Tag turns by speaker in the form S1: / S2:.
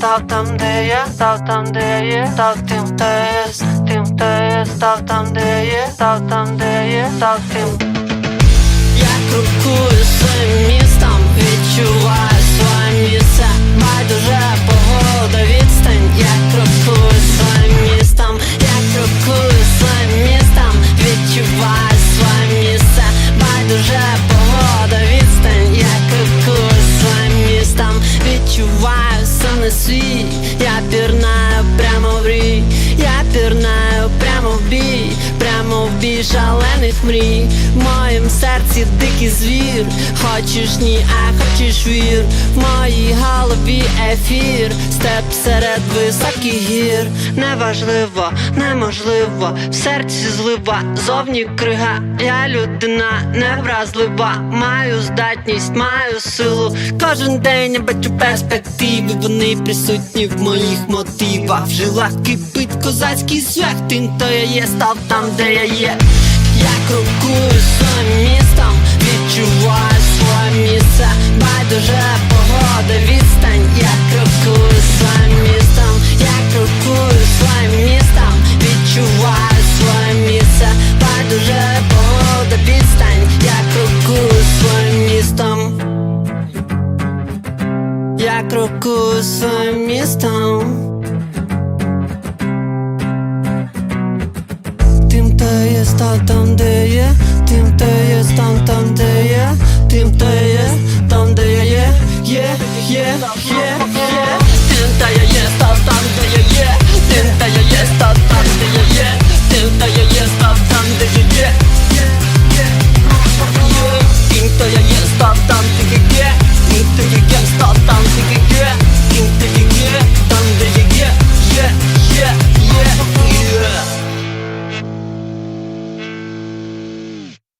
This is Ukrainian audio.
S1: став там, де є, став там, де є, став тим, хто є, тим, хто є, став там, де є, став там, де є, став тим. Я крокую я пірнаю прямо шалених мрій. В моїм серці дикий звір, хочеш ні, а хочеш вір. В моїй голові ефір, степ серед високих гір. Неважливо, неможливо, в серці злива, зовні крига. Я людина невразлива, маю здатність, маю силу. Кожен день я бачу перспективи, вони присутні в моїх мотивах. В жилах кипить козацький свях, тим, хто я є, став там, де я є. Я крокую своїм містом, відчуваю своє місце, байдуже погода, відстань, я крокую своїм містом, я крокую своїм містом, відчуваю своє місце, байдуже погода, відстань, я крокую своїм містом. Я крокую своїм містом. Є, став там, де є,